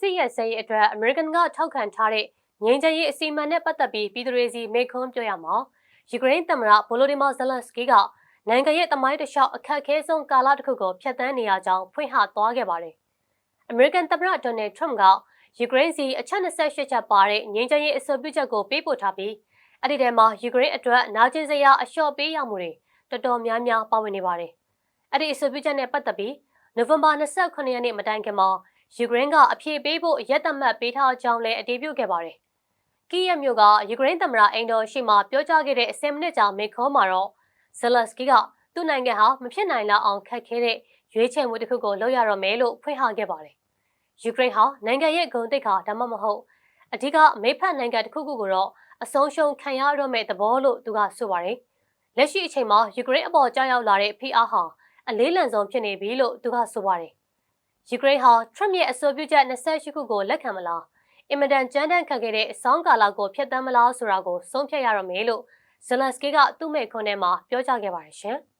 စစ်ရဲစရေးအတွက်အမေရိကန်ကထောက်ခံထားတဲ့ငြိမ်းချမ်းရေးအစီအမံနဲ့ပတ်သက်ပြီးပြည်သူတွေစီမေခွန်းပြောရမှာယူကရိန်းသမ္မတဗိုလိုဒီမာဇလန်စကီကနိုင်ငံရဲ့တမိုင်းတစ်လျှောက်အခက်အခဲဆုံးကာလတစ်ခုကိုဖျက်ဆီးနေရကြောင်းဖွင့်ဟသွားခဲ့ပါတယ်။အမေရိကန်သမ္မတဒေါ်နယ်ထရမ့်ကယူကရိန်းစီအချက်28ချက်ပါတဲ့ငြိမ်းချမ်းရေးအဆိုပြုချက်ကိုပေးပို့ထားပြီးအဲ့ဒီထဲမှာယူကရိန်းအတွက်နာကျင်စရာအလျှော့ပေးရမှုတွေတော်တော်များများပါဝင်နေပါတယ်။အဲ့ဒီအဆိုပြုချက်နဲ့ပတ်သက်ပြီးနိုဝင်ဘာ29ရက်နေ့မတိုင်ခင်မှာ ယူကရိန်းကအဖြေပေးဖို့ရက်သတ်မှတ်ပေးထားကြောင်းလည်းအတည်ပြုခဲ့ပါတယ်။ကီးယက်မြို့ကယူကရိန်းသမ္မတအိမ်တော်ရှိမှပြောကြားခဲ့တဲ့အစင်မိနစ်ကြာမေခေါ်မှာတော့ဇလစကီကသူ့နိုင်ငံဟာမဖြစ်နိုင်လောက်အောင်ခက်ခဲတဲ့ရွေးချယ်မှုတစ်ခုကိုလုပ်ရတော့မယ်လို့ဖွင့်ဟခဲ့ပါတယ်။ယူကရိန်းဟာနိုင်ငံရဲ့ဂုဏ်သိက္ခာဒါမှမဟုတ်အဓိကမိဖက်နိုင်ငံတစ်ခုခုကိုတော့အဆုံးရှုံးခံရတော့မဲ့သဘောလို့သူကဆိုပါတယ်။လက်ရှိအချိန်မှာယူကရိန်းအပေါ်ကြောက်ရောက်လာတဲ့ဖိအားဟာအလေးလံဆုံးဖြစ်နေပြီလို့သူကဆိုပါတယ်။ ယူကရိန်းဟာထရမ့်ရဲ့အဆိုပြုချက်28ခုကိုလက်ခံမလားအင်မတန်ကြမ်းတမ်းခတ်ခဲ့တဲ့အဆောင်ကာလကိုဖျက်ဆီးမလားဆိုတာကိုဆုံးဖြတ်ရတော့မယ်လို့ဇလန်စကီကသူ့မိန့်ခွန်းထဲမှာပြောကြားခဲ့ပါတယ်ရှင်။